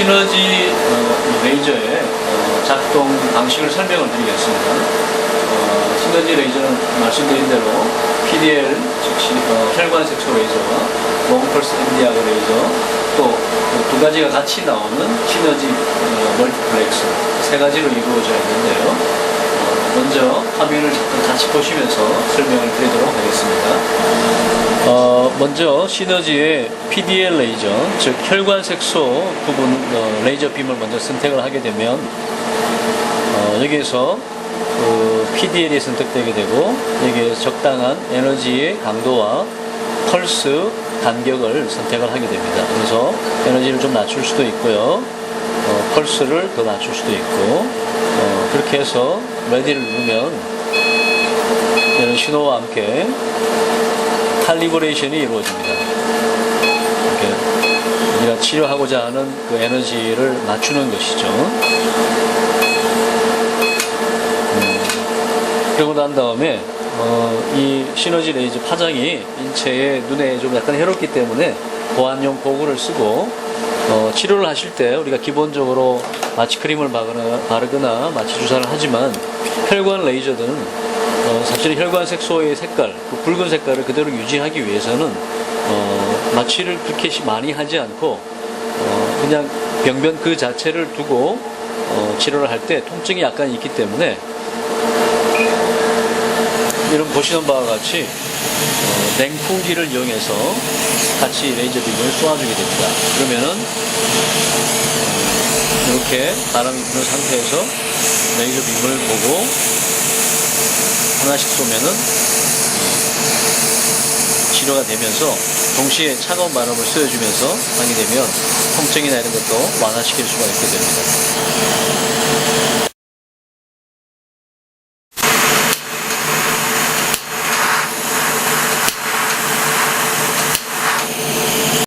시너지 어, 레이저의 어, 작동 방식을 설명을 드리겠습니다. 어, 시너지 레이저는 말씀드린 대로 PDL, 즉시 어, 혈관 색소 레이저와 롱펄스 엔디아그 레이저 또 두 가지가 같이 나오는 시너지 어, 멀티플렉스 세 가지로 이루어져 있는데요. 어, 먼저 화면을 잠깐 같이 보시면서 설명을 드리도록 하겠습니다. 어, 먼저 시너지의 PDL 레이저, 즉 혈관 색소 부분 어, 레이저 빔을 먼저 선택을 하게 되면 어, 여기에서 그 PDL이 선택되게 되고 여기에 적당한 에너지의 강도와 펄스 간격을 선택을 하게 됩니다. 그래서 에너지를 좀 낮출 수도 있고요. 어, 펄스를 더 낮출 수도 있고 어, 그렇게 해서 레디를 누르면 이런 신호와 함께 칼리브레이션이 이루어집니다. 이렇게 우리가 치료하고자 하는 그 에너지를 맞추는 것이죠. 음, 그러고 난 다음에 어, 이 시너지 레이저 파장이 인체의 눈에 좀 약간 해롭기 때문에 보안용 고글을 쓰고 어, 치료를 하실 때 우리가 기본적으로 마취 크림을 바르거나, 마취 주사를 하지만 혈관 레이저는 어, 사실 혈관 색소의 색깔, 그 붉은 색깔을 그대로 유지하기 위해서는 어, 마취를 그렇게 시- 많이 하지 않고 어, 그냥 병변 그 자체를 두고 어, 치료를 할 때 통증이 약간 있기 때문에 이런 보시는 바와 같이 어, 냉풍기를 이용해서 같이 레이저 빔을 쏘아주게 됩니다. 그러면은 이렇게 바람이 부는 상태에서 레이저 빔을 보고 하나씩 쏘면은 치료가 되면서 동시에 차가운 바람을 쏘여주면서 하게 되면 통증이나 이런 것도 완화시킬 수가 있게 됩니다.